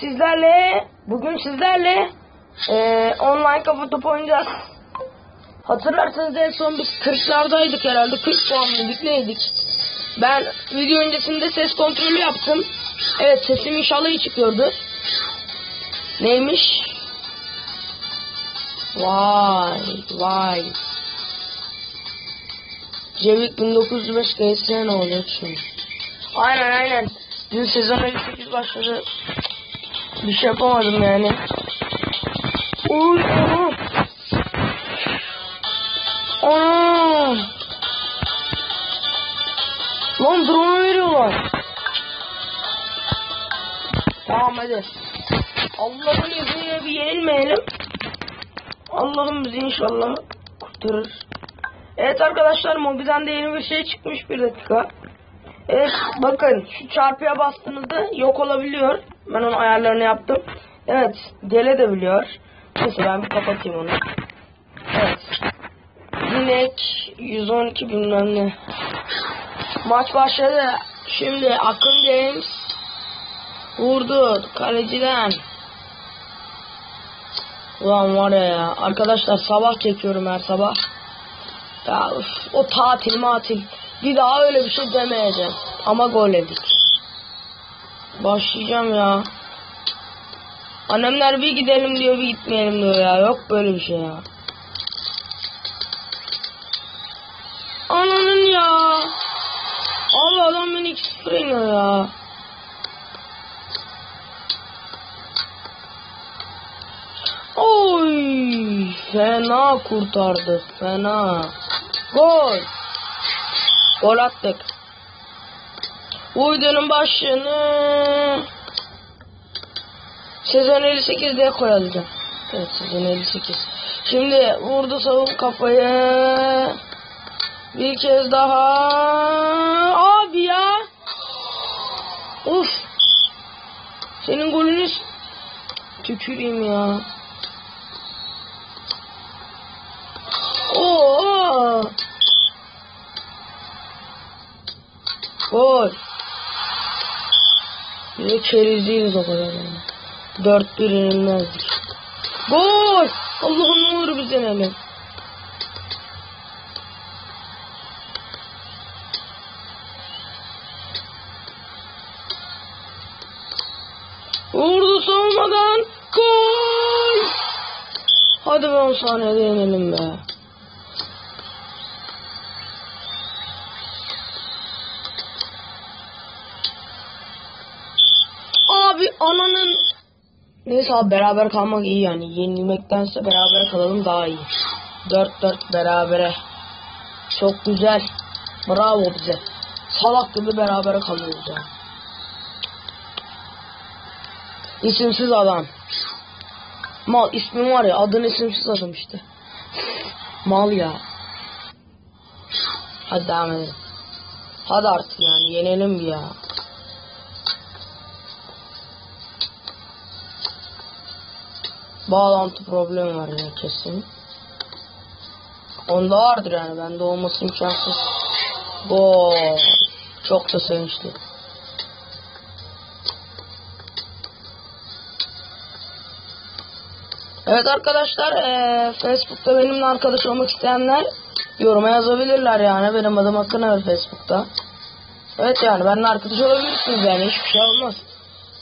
sizlerle bugün sizlerle eee, online kafa topu oynayacağız. Hatırlarsanız en son biz 40'lardaydık herhalde. 40 puanlıydık neydik? Ben video öncesinde ses kontrolü yaptım. Evet sesim inşallah iyi çıkıyordu. Neymiş? Vay vay. Cevik 1905 GS'ye ne olacak şimdi? Aynen aynen. Dün sezon 58 başladı. Bir şey yapamadım yani. Uy, aha. Ana. Lan drone veriyorlar. Tamam hadi. Allah'ın izniyle bir yenilmeyelim. Allah'ım bizi inşallah kurtarır. Evet arkadaşlar mobilden de yeni bir şey çıkmış bir dakika. Evet bakın şu çarpıya bastığınızda yok olabiliyor. Ben onun ayarlarını yaptım. Evet gelebiliyor. Neyse ben bir kapatayım onu. Evet. Dinek 112 bilmem ne. Maç başladı. Şimdi Akın James vurdu kaleciden. Ulan var ya, arkadaşlar sabah çekiyorum her sabah. Ya üf, o tatil matil. Bir daha öyle bir şey demeyeceğim. Ama gol yedik. Başlayacağım ya. Annemler bir gidelim diyor bir gitmeyelim diyor ya. Yok böyle bir şey ya. Ananın ya. Allah adam beni 2-0 iniyor ya. Oy fena kurtardı fena. Gol. Gol attık. Uydunun başını sezon 58'de koyalım. Evet sezon 58. Şimdi vurdu savun kafayı. Bir kez daha. Abi ya. Uf. Senin golünüz tüküreyim ya. Oo. Gol. Bir de çerezliyiz o kadar yani. Dört bir yenilmezdik. Gol. Allah'ım ne olur bizden hele. Vurdu savunmadan. Gol. Hadi be 10 saniyede yenelim be. Abi ananın Neyse abi beraber kalmak iyi yani. Yenilmektense beraber kalalım daha iyi. 4-4 berabere. Çok güzel. Bravo bize. Salak gibi beraber kalıyoruz ya. İsimsiz adam. Mal ismin var ya adın isimsiz adam işte. Mal ya. Hadi devam edelim. Hadi artık yani yenelim ya. Bağlantı problemi var ya kesin. Onda vardır yani bende olması imkansız. Gol. Çok da sevinçli. Evet arkadaşlar eee, Facebook'ta benimle arkadaş olmak isteyenler yoruma yazabilirler yani benim adım Akın Ömer Facebook'ta. Evet yani benimle arkadaş olabilirsiniz yani hiçbir şey olmaz.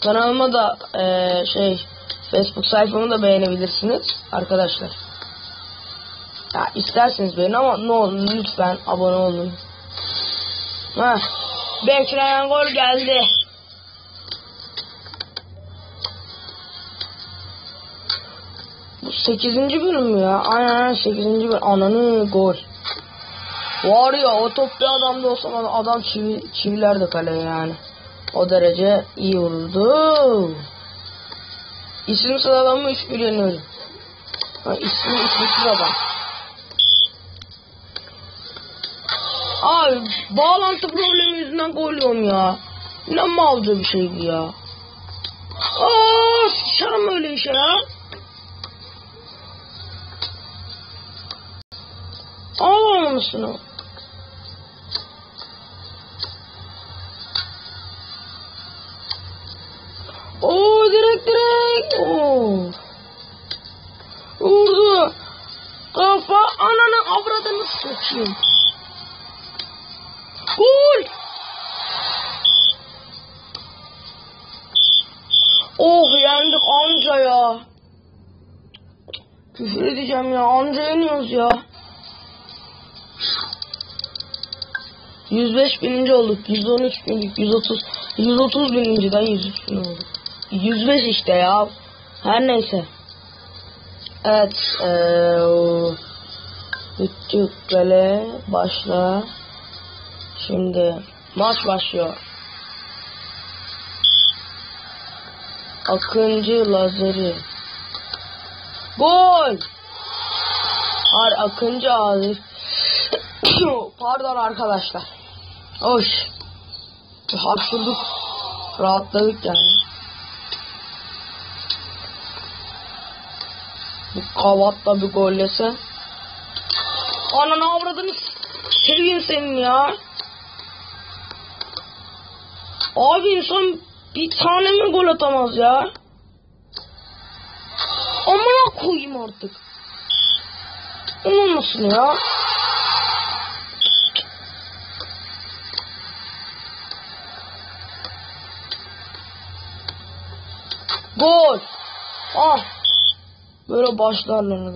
Kanalıma da eee, şey Facebook sayfamı da beğenebilirsiniz arkadaşlar. Ya isterseniz beğenin ama ne olur lütfen abone olun. Ha, bekleyen gol geldi. Bu 8. bölüm mü ya? Aynen 8. bölüm. Ananı gol. Var ya o top bir adamda olsa adam çivi, çiviler de kaleye yani. O derece iyi vurdu. İsim sıralama 3 bir yeniyorum. Ha, ismi isimsiz adam. Abi bağlantı problemi yüzünden gol yiyorum ya. Ne malca bir şeydi ya. Aa, sıçarım öyle işe ya. Ağlamamışsın o. Oo direkt Oo. Vurdu. Kafa ananı avradını sıçayım. Gol. Oh yendik anca ya. Küfür edeceğim ya anca yeniyoruz ya. 105 bininci olduk. 113 bindik. 130. 130 bininciden 103 bin olduk. 105 işte ya. Her neyse. Evet. Küçük kale başla. Şimdi maç başlıyor. Akıncı Lazeri. Gol! Har Akıncı abi. Pardon arkadaşlar. Hoş. Hapşurduk. Rahatladık yani. Bu kavatla bir gollese. Ananı avradını seveyim senin ya. Abi insan bir tane mi gol atamaz ya? Amına koyayım artık. Olmasın ya. Gol. Ah. Böyle başlarlar.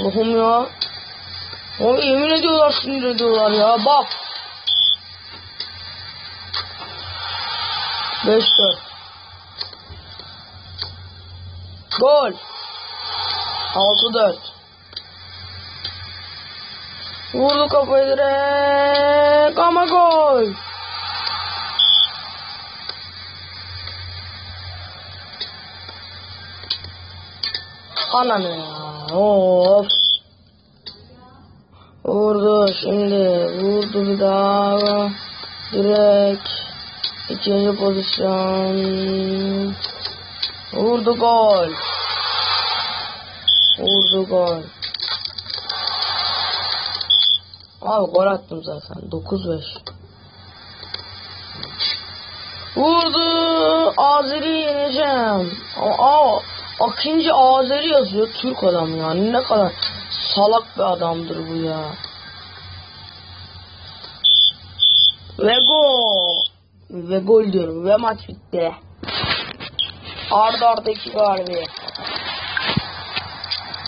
Allah'ım ya. Abi yemin ediyorlar sinir ediyorlar ya. Bak. 5-4. Gol. 6-4. Vurdu kafayı direkt ama gol. Ananı ya. Of. Vurdu şimdi. Vurdu bir daha. Direkt. İkinci pozisyon. Vurdu gol. Vurdu gol. Abi gol attım zaten. 9-5. Vurdu. Azeri yeneceğim. Aa, Akıncı Azeri yazıyor. Türk adam ya. Ne kadar salak bir adamdır bu ya. Ve gol. Ve gol diyorum. Ve maç bitti. Arda arda iki galibiyet.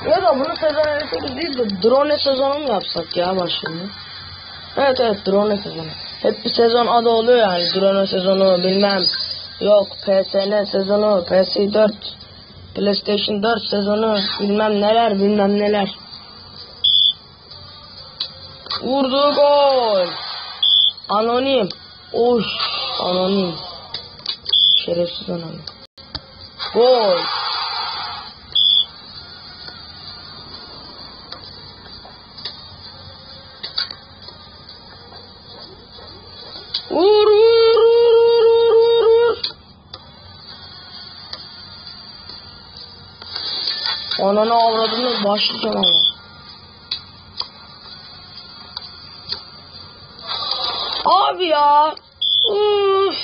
Ya da bunu sezon 58 değil de drone sezonu mu yapsak ya başını? Evet evet drone sezonu. Hep bir sezon adı oluyor yani. Drone sezonu bilmem. Yok PSN sezonu, PS4, PlayStation 4 sezonu bilmem neler bilmem neler. Vurdu gol. Anonim. Oş. Anonim. Şerefsiz anonim. Gol. Vur vur vur vur. Ananı avradını başlayacağım ama. Abi ya. Uf.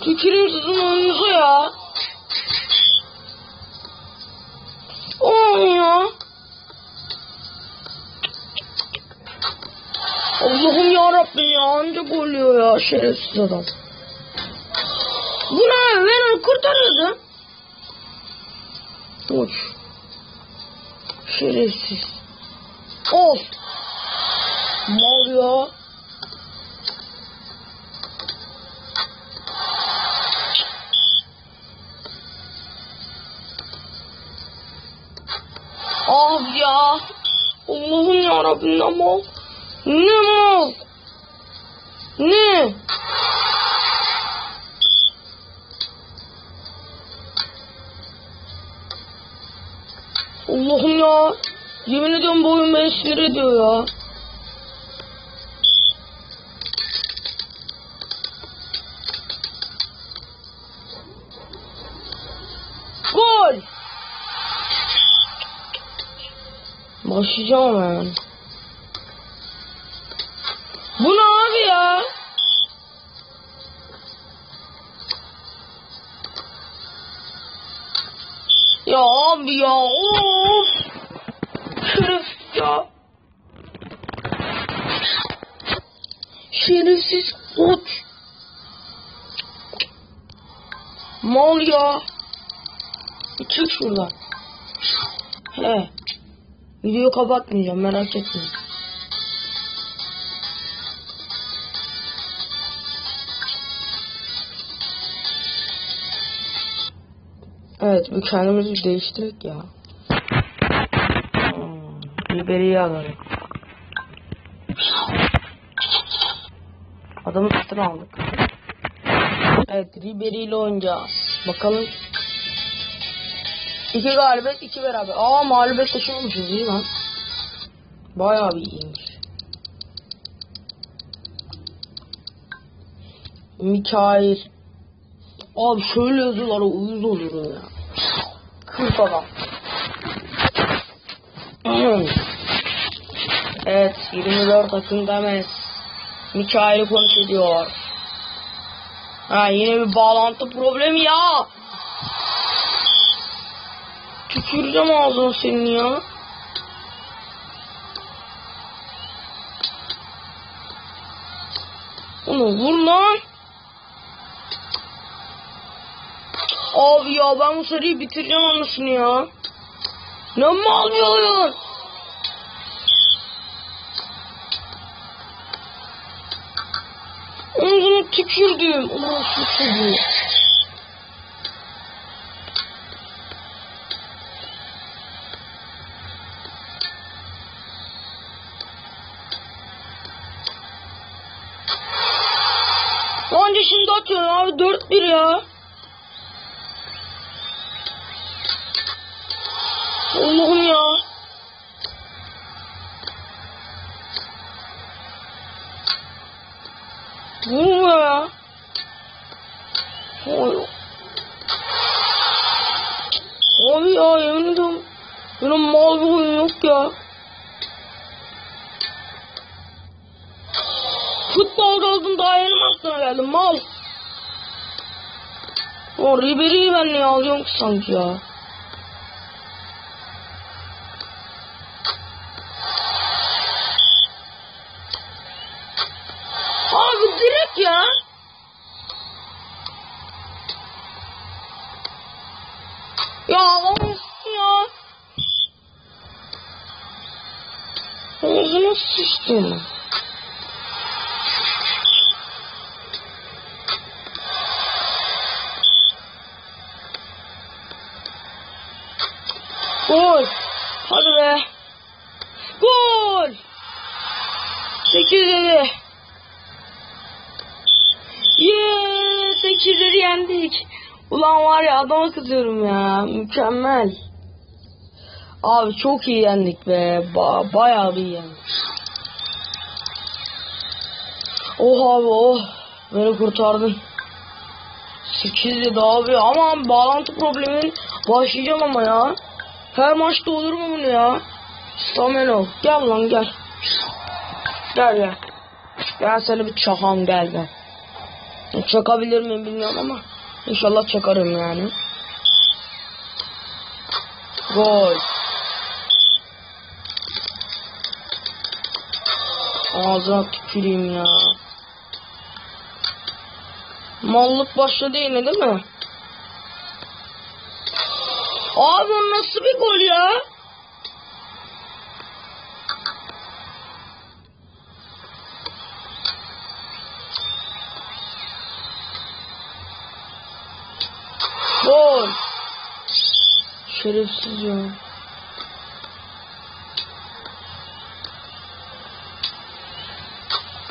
Tüküreyim sizin oyununuza ya. Olmuyor. Allah'ım ya Rabbim ya anca gol yiyor ya şerefsiz adam. Bu ne? Beni kurtarıyordu. Uç. Şerefsiz. Of. Mal ya. Ah ya. Allah'ım ya Rabbim ne mal. Ne mal. Ne? Allah'ım ya. Yemin ediyorum bu oyun beni sinir ediyor ya. Gol. Başlayacağım ben. Bu ne abi ya? Ya abi ya. Oo. Şerefsiz ot. Mal ya. Çık şuradan. He. Videoyu kapatmayacağım merak etmeyin. Evet bir değiştirek ya. Hmm, Biberiye alalım. Adamın üstüne aldık. Evet Ribery ile oynayacağız. Bakalım. İki galibiyet iki beraber. Aa mağlubiyet taşımamışız iyi lan. Bayağı bir iyiymiş. Mikail. Abi şöyle yazılara uyuz olurum ya. Kırk adam. evet 24 akın demez. Mikail'i konuk ediyor. Ha yine bir bağlantı problemi ya. Tüküreceğim ağzını senin ya. Onu vur lan. Abi ya ben bu seriyi bitireceğim anasını ya. Ne mal bir oyun. Ağzına tükürdüm. Ulan şu Oy. Abi ya yemin ediyorum. Böyle mal oyun yok ya. Futbolda oldum daha yeni maçlara geldim mal. O Ribery'i ben niye alıyorum ki sanki ya. Abi direkt ya. Ya olsun ya. Ağzına sıçtım. Gol. Hadi be. Gol. 8 7. Yeee 8'leri yendik. Ulan var ya adama kızıyorum ya. Mükemmel. Abi çok iyi yendik be. Ba bayağı bir yendik. Oh abi oh. Beni kurtardın. 8 dedi abi ama bağlantı problemin başlayacağım ama ya. Her maçta olur mu bunu ya? Stameno gel lan gel. Gel gel. Gel seni bir çakam gel gel. Çakabilir miyim bilmiyorum ama inşallah çakarım yani. Gol. Ağzına tüküreyim ya. Mallık başladı yine değil mi? Abi nasıl bir gol ya? Gol. Şerefsiz ya.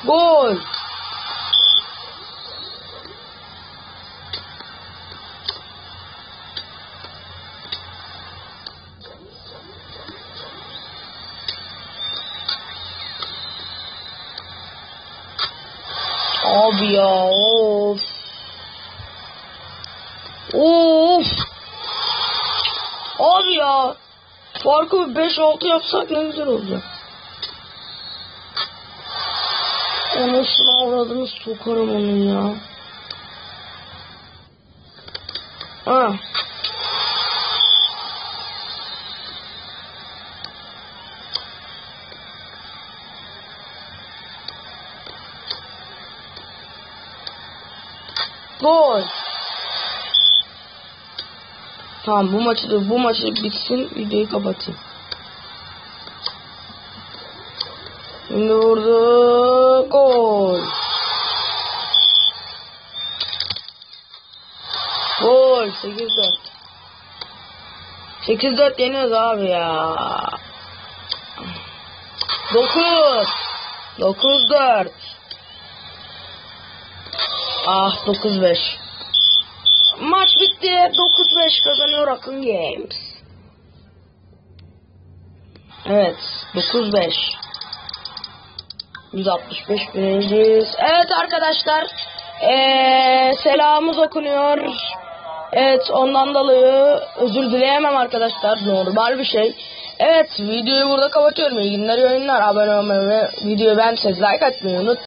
Gol. Abi ya of. Of az ya. Farkı 5-6 yapsak ne güzel olacak. Anasını avradını sokarım onun ya. Ha. Boy. Tamam bu maçı da bu maçı bitsin videoyu kapatayım. Şimdi vurdu. Gol. Gol. 8-4. 8-4 yeniyoruz abi ya. 9. 9-4. Ah 9-5. Maç bitti. 9-5 kazanıyor Akın Games. Evet. 9-5. 165 birinciyiz. Evet arkadaşlar. Ee, selamımız okunuyor. Evet ondan dolayı özür dileyemem arkadaşlar. Normal bir şey. Evet videoyu burada kapatıyorum. İyi günler iyi. Abone olmayı ve videoyu beğendiyseniz like atmayı unutmayın.